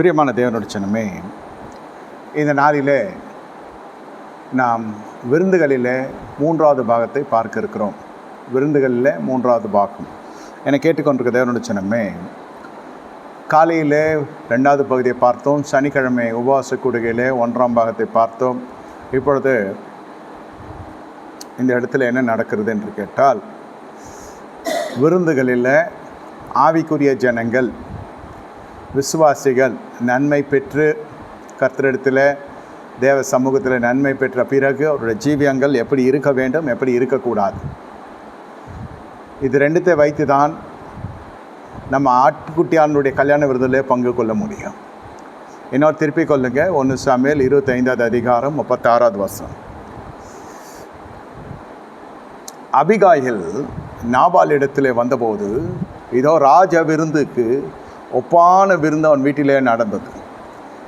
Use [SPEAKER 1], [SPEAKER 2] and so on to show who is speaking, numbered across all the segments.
[SPEAKER 1] பிரியமான தேவனுடைய சின்னமே இந்த நாளிலே நாம் விருந்துகளில் மூன்றாவது பாகத்தை பார்க்க இருக்கிறோம். விருந்துகளில் மூன்றாவது பாகம். என்னை கேட்டுக்கொண்டிருக்க தேவனுடைய சின்னமே காலையிலே ரெண்டாவது பகுதியை பார்த்தோம் சனிக்கிழமை உபவாச கூடுகையிலே ஒன்றாம் பாகத்தை பார்த்தோம். இப்பொழுது இந்த இடத்துல என்ன நடக்கிறது என்று கேட்டால் விருந்துகளில் ஆவிக்குரிய ஜனங்கள் விசுவாசிகள் நன்மை பெற்று கர்த்தரிடத்தில் தேவ சமூகத்தில் நன்மை பெற்ற பிறகு அவருடைய ஜீவியங்கள் எப்படி இருக்க வேண்டும் எப்படி இருக்கக்கூடாது இது ரெண்டுத்தை வைத்து தான் நம்ம ஆட்டுக்குட்டியானுடைய கல்யாண விருதில் பங்கு கொள்ள முடியும். இன்னொரு திருப்பி கொள்ளுங்க ஒன்று சமையல் இருபத்தைந்தாவது அதிகாரம் முப்பத்தாறாவது வருஷம் அபிகாயில் நாபால் இடத்துல வந்தபோது இதோ ராஜ விருந்துக்கு ஒப்பான விருந்து அவன் வீட்டிலே நடந்தது.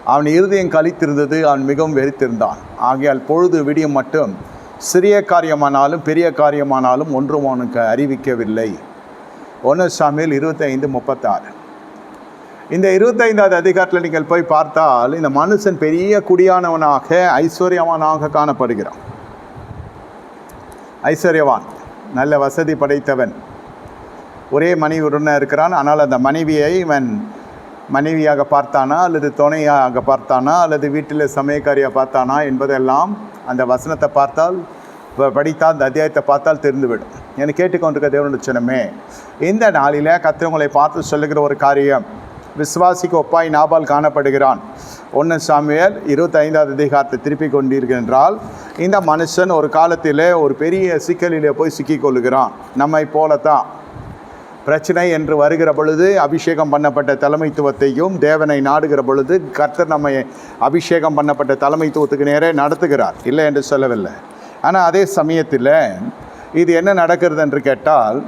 [SPEAKER 1] அவன் இருதயம் கழித்திருந்தது அவன் மிகவும் வெறித்திருந்தான். ஆகையால் பொழுது விடியும் மட்டும் சிறிய காரியமானாலும் பெரிய காரியமானாலும் ஒன்றும் அவனுக்கு அறிவிக்கவில்லை. ஒன்று சாமியில் இருபத்தைந்து முப்பத்தாறு. இந்த இருபத்தைந்தாவது அதிகாரத்தில் நீங்கள் போய் பார்த்தால் இந்த மனுஷன் பெரிய குடியானவனாக ஐஸ்வர்யவானாக காணப்படுகிறான். ஐஸ்வர்யவான் நல்ல வசதி படைத்தவன். ஒரே மனைவியுடன் இருக்கிறான். ஆனால் அந்த மனைவியை இவன் மனைவியாக பார்த்தானா அல்லது துணையாக பார்த்தானா அல்லது வீட்டில் சமயக்காரியாக பார்த்தானா என்பதெல்லாம் அந்த வசனத்தை பார்த்தால் படித்தால் அந்த அத்தியாயத்தை பார்த்தால் தெரிந்துவிடும். என்னை கேட்டுக்கொண்டிருக்க தேவனுடைய சின்னமே இந்த நாளில் கத்திரவங்களை பார்த்து சொல்லுகிற ஒரு காரியம் விஸ்வாசிக்கு ஒப்பாய் நாபால் காணப்படுகிறான். ஒன்று சாமியல் இருபத்தைந்தாவது அதிகாரத்தை திருப்பி கொண்டிருக்கின்றால் இந்த மனுஷன் ஒரு காலத்திலே ஒரு பெரிய சிக்கலிலே போய் சிக்கிக்கொள்ளுகிறான் நம்மை போலத்தான். பிரச்சனை என்று வருகிற பொழுது அபிஷேகம் பண்ணப்பட்ட தலைமைத்துவத்தையும் தேவனை நாடுகிற பொழுது கர்த்தர் நம்மை அபிஷேகம் பண்ணப்பட்ட தலைமைத்துவத்துக்கு நேரே நடத்துகிறார். இல்லை என்று சொல்லவில்லை. ஆனால் அதே சமயத்தில் இது என்ன நடக்கிறது என்று கேட்டால்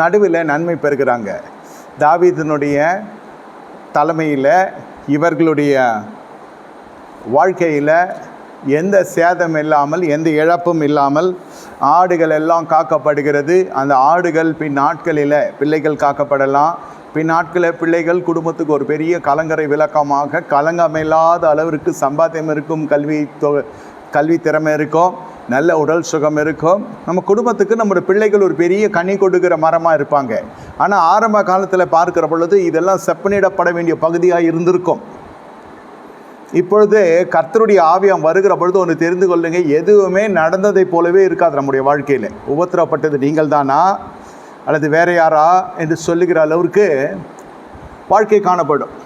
[SPEAKER 1] நடுவில் நன்மை பெறுகிறாங்க. தாவீதினுடைய தலைமையில் இவர்களுடைய வாழ்க்கையில் எந்த சேதம் இல்லாமல் எந்த இழப்பும் இல்லாமல் ஆடுகள் எல்லாம் காக்கப்படுகிறது. அந்த ஆடுகள் பின் நாட்களில் பிள்ளைகள் காக்கப்படலாம். பின் நாட்களில் பிள்ளைகள் குடும்பத்துக்கு ஒரு பெரிய கலங்கரை விளக்கமாக கலங்கமில்லாத அளவிற்கு சம்பாத்தியம் இருக்கும் கல்வி தொ கல்வி திறமை இருக்கும். நல்ல உடல் சுகம் இருக்கும். நம்ம குடும்பத்துக்கு நம்முடைய பிள்ளைகள் ஒரு பெரிய கனி கொடுக்கிற மரமாக இருப்பாங்க. ஆனால் ஆரம்ப காலத்தில் பார்க்குற பொழுது இதெல்லாம் செப்பனிடப்பட வேண்டிய பகுதியாக இருந்திருக்கும். இப்பொழுது கர்த்தருடைய ஆவியம் வருகிற பொழுது ஒன்று தெரிந்து கொள்ளுங்க. எதுவுமே நடந்ததை போலவே இருக்காது நம்முடைய வாழ்க்கையில். உபத்திரப்பட்டது நீங்கள் தானா அல்லது வேற யாரா? என்று சொல்லுகிற அளவிற்கு வாழ்க்கை காணப்படும்.